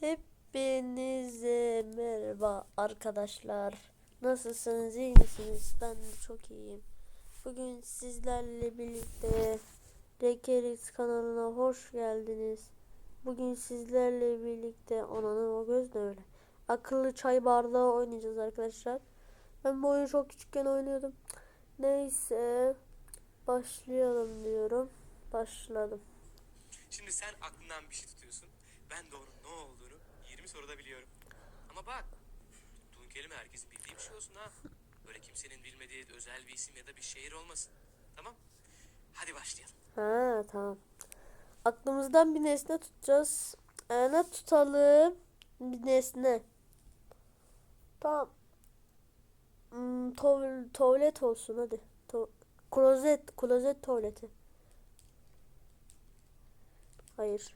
Hepinize merhaba arkadaşlar. Nasılsınız? iyi misiniz? Ben de çok iyiyim. Bugün sizlerle birlikte Rekerix kanalına hoş geldiniz. Bugün sizlerle birlikte ananın o göz ne öyle. Akıllı çay bardağı oynayacağız arkadaşlar. Ben bu oyunu çok küçükken oynuyordum. Neyse başlayalım diyorum. Başladım. Şimdi sen aklından bir şey tutuyorsun. Ben de onun ne olduğunu 20 soruda biliyorum. Ama bak, tuttuğun kelime herkesin bildiği bir şey olsun ha. Böyle kimsenin bilmediği özel bir isim ya da bir şehir olmasın. Tamam? Hadi başlayalım. Ha tamam. Aklımızdan bir nesne tutacağız. Ee, ne tutalım? Bir nesne. Tamam. Hmm, tuval- tuvalet olsun hadi. Tu klozet, klozet tuvaleti. Hayır.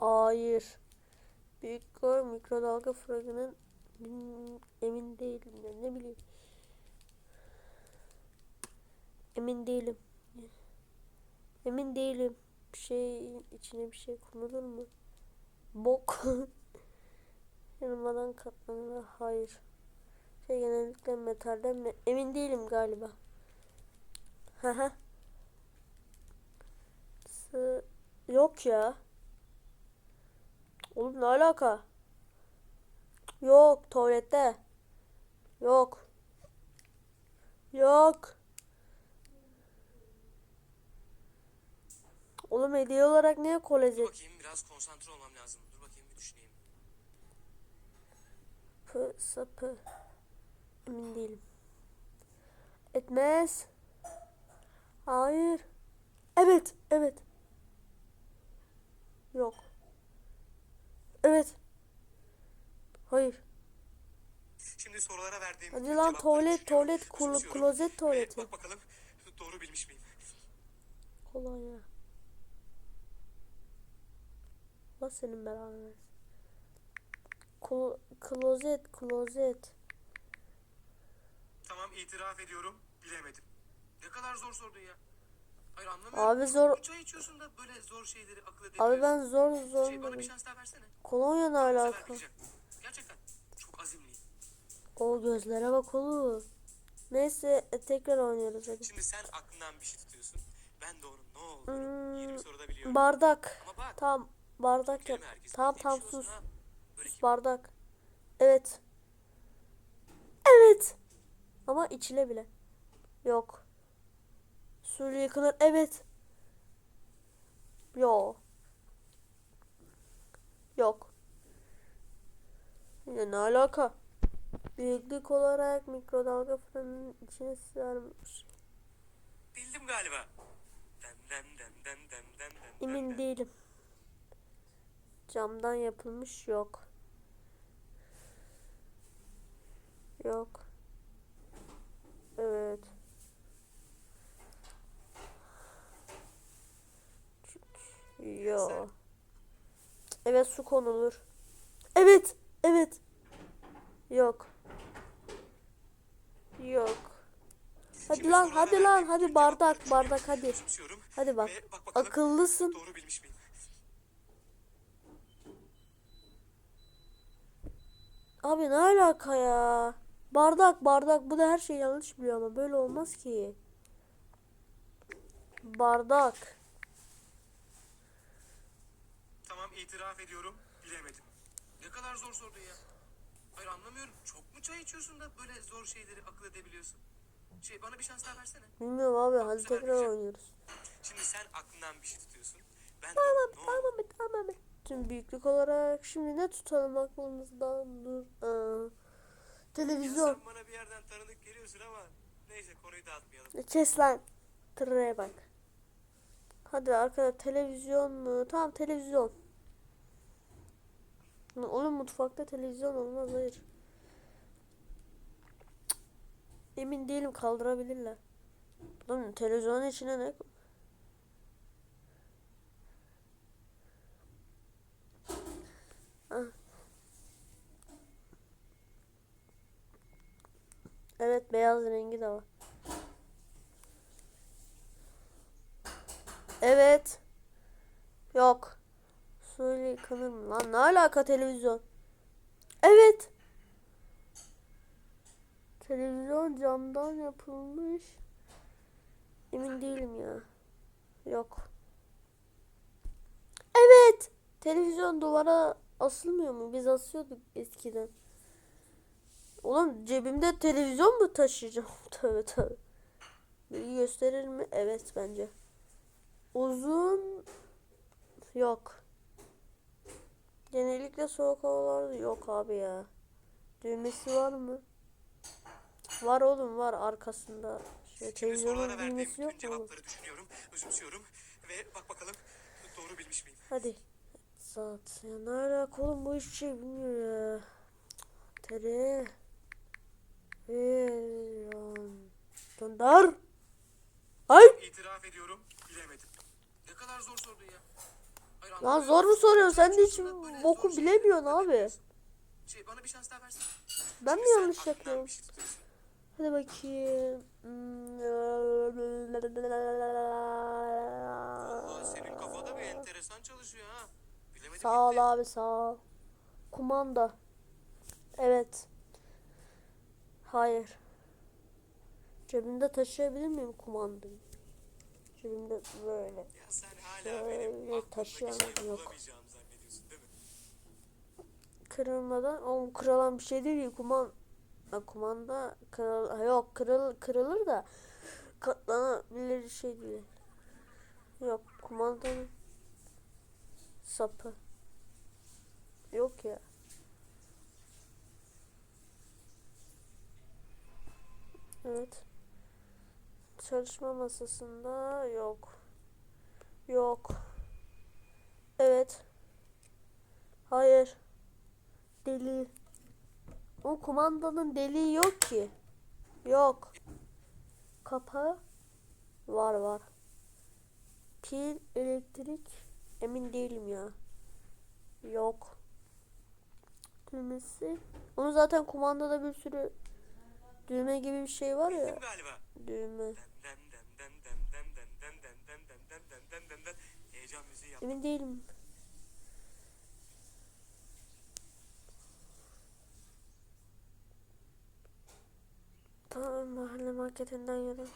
Hayır. Büyük gör mikrodalga Hmm, emin değilim ya ne bileyim. Emin değilim. Emin değilim. Bir şey içine bir şey konulur mu? Bok. Yanmadan katlanır. Hayır. Şey genellikle metalden mi? Emin değilim galiba. Haha. Yok ya. Oğlum ne alaka? Yok tuvalette. Yok. Yok. Oğlum hediye olarak niye Dur kolezet? bakayım biraz konsantre olmam lazım. Dur bakayım bir düşüneyim. Pı sapı. Emin değilim. Etmez. Hayır. Evet, evet. Yok. Evet. Hayır. Şimdi sorulara verdiğim Hadi lan tuvalet, tuvalet, klo- klozet Ve tuvaleti. bak bakalım doğru bilmiş miyim? Kolay ya. Allah senin belanı versin. Klo- klozet, klozet. Tamam itiraf ediyorum. Bilemedim. Ne kadar zor sordun ya. Hayır anlamıyorum. Abi zor. Çay içiyorsun da böyle zor şeyleri akıl edemiyorsun. Abi ben zor zor Şey bana bir şans daha versene. Kolonya ne alaka? Gerçekten çok azimliyim. O gözlere bak oğlum. Neyse e, tekrar oynuyoruz hadi. Şimdi sen aklından bir şey tutuyorsun. Ben de onun ne olduğunu 20 soruda biliyorum. Hmm, Bardak. Ama bak Tam bardak yap. Tamam tamam şey sus. ha. Böyle Sus bardak. Evet. Evet. Ama içile bile. Yok. Suyla yıkanır. Evet. Yo. Yok. Yine ne alaka? Büyüklük olarak mikrodalga fırının içine sığarmış. Bildim galiba. Den den den den den den den Emin den. değilim. Camdan yapılmış yok. Yok. Evet. Yok. Evet su konulur. Evet. Evet. Yok. Yok. Hadi Şimdi lan hadi lan hadi bardak bardak hadi. Hadi bak. Bak bakalım Akıllısın. doğru bilmiş miyim? Abi ne alaka ya? Bardak bardak bu da her şey yanlış biliyor ama böyle olmaz ki. Bardak. Tamam itiraf ediyorum. Bilemedim. Ne kadar zor sordun ya. Hayır anlamıyorum. Çok mu çay içiyorsun da böyle zor şeyleri akıl edebiliyorsun? Şey bana bir şans daha versene. Bilmiyorum abi hadi tekrar oynuyoruz. Şimdi sen aklından bir şey tutuyorsun. Ben de Tamam ne tamam tamam. Tüm büyüklük olarak şimdi ne tutalım aklımızdan dur. Aa, Ya televizyon. sen bana bir yerden tanıdık geliyorsun ama neyse konuyu dağıtmayalım. Kes lan. Tırraya bak. Hadi arkadaşlar televizyon mu? Tamam televizyon. Oğlum mutfakta televizyon olmaz hayır. Emin değilim kaldırabilirler. Lan televizyonun içine ne? Ah. Evet beyaz rengi de var. Evet. Yok. Söyle yıkanır? Lan ne alaka televizyon? Evet. Televizyon camdan yapılmış. Emin değilim ya. Yok. Evet. Televizyon duvara asılmıyor mu? Biz asıyorduk eskiden. Oğlum cebimde televizyon mu taşıyacağım? Tövbe tövbe. Bilgi gösterir mi? Evet bence. Uzun yok. Genellikle soğuk havalarda yok abi ya. Düğmesi var mı? Var oğlum var arkasında. Şey, televizyonun düğmesi yok mu oğlum? düşünüyorum, özümsüyorum ve bak bakalım doğru bilmiş miyim? Hadi. Ne alaka oğlum bu hiçbir şey bilmiyor ya. Tere. Veriyon. Gönder. Ay. İtiraf ediyorum, bilemedim. Ne kadar zor sordun ya. Lan zor mu soruyorsun? Sen de hiç boku bilemiyorsun abi. Şey bana bir şans daha versene. Ben mi yanlış yapıyorum? Hadi bakayım. Vallahi senin kafada bir enteresan çalışıyor ha. Bilemedim Sağ ol abi sağ ol. Kumanda. Evet. Hayır. Cebimde taşıyabilir miyim kumandayı? Cebimde böyle. Ya sen Şöyle şeyi yok. Kırılmadan, oğlum kırılan bir şey değil kuman. Kumanda kırıl, yok kırıl, kırılır da katlanabilir şey değil. Yok kumandanın sapı. Yok ya. Evet. Çalışma masasında yok. Yok. Evet. Hayır. Deli. O kumandanın deliği yok ki. Yok. Kapağı var var. Pil, elektrik emin değilim ya. Yok. Düğmesi. Onun zaten kumandada bir sürü düğme gibi bir şey var ya. Düğme. Emin değilim. Tamam mahalle marketinden yürü.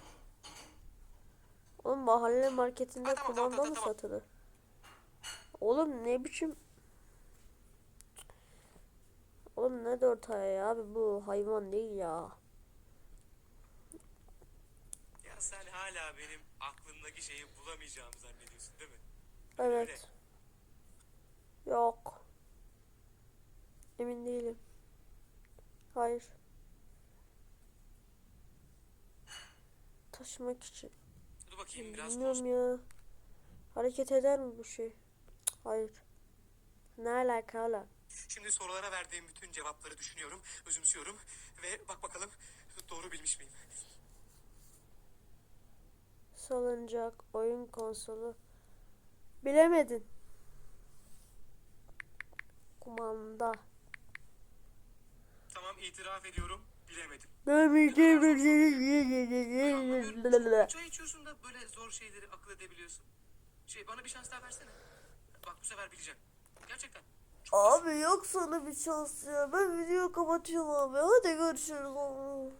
Oğlum mahalle marketinde tamam, kumanda tamam, mı tamam. satılır? Oğlum ne biçim... Oğlum ne dört ayağı ya abi bu hayvan değil ya. Ya sen hala benim aklımdaki şeyi bulamayacağımı zannediyorsun değil mi? Evet. Yok. Emin değilim. Hayır. Taşımak için. Dur bakayım biraz Bilmiyorum ya. Hareket eder mi bu şey? Hayır. Ne alaka? Şimdi sorulara verdiğim bütün cevapları düşünüyorum, özümsüyorum ve bak bakalım doğru bilmiş miyim? Salıncak, oyun konsolu. Bilemedin. Kumanda. Tamam itiraf ediyorum, bilemedim. Bilemeyeceğim. Çay içiyorsun da böyle zor şeyleri akıl edebiliyorsun. Şey bana bir şans daha versene. Bak bu sefer bileceğim. Gerçekten. Abi yok sana bir şans ya. Ben videoyu kapatıyorum abi. Hadi görüşürüz.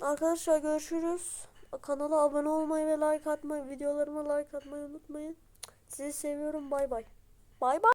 Arkadaşlar görüşürüz. Kanala abone olmayı ve like atmayı, videolarıma like atmayı unutmayın. Sizi seviyorum. Bay bay. Bay bay.